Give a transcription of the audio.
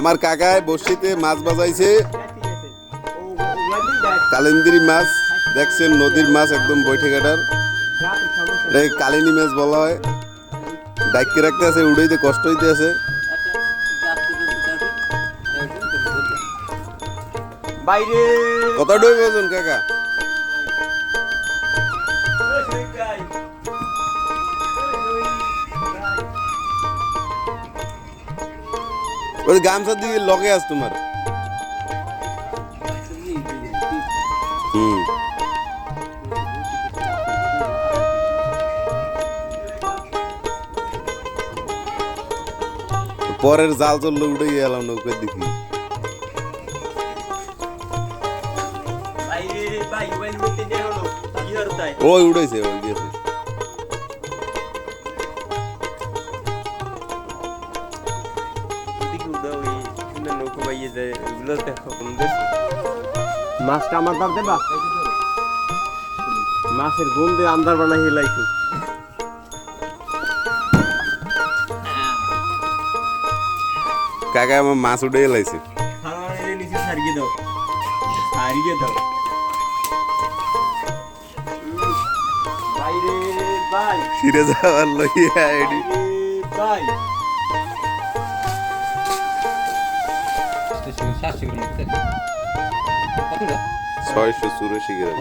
আমার কাকায় বর্ষিতে মাছ বাজাইছে। কালিন্দিরি মাছ দেখছেন নদীর মাছ একদম বৈঠে কাটার। এটাকে কালিনী মাছ বলা হয়। ডাইকে রাখতে আছে উড়াইতে কষ্ট হইতে আছে। বাইরে। কত ডই কাকা? ওই গামছার দিকে লগে আস তোমার। হুম। পরের জাল চললে উঠে গেলাম নৌকার দিকে। ওই উড়াইছে ওই শুনে নৌকো বাইয়ে যায় ওগুলো দেখো কোন দেশ মাছটা আমার দাম দেবা? মাছের গন্ধে আন্দার বানাই হেলাইছো কাকা আমার মাছ উঠে এনে নিচে সারিয়ে দাও। সারিয়ে দাও। বাইরে ভাই ফিরে যাওয়ার লইয়া এডি। ভাই সাতশো কিলো কতটা ছয়শো চুরাশি গ্রাম।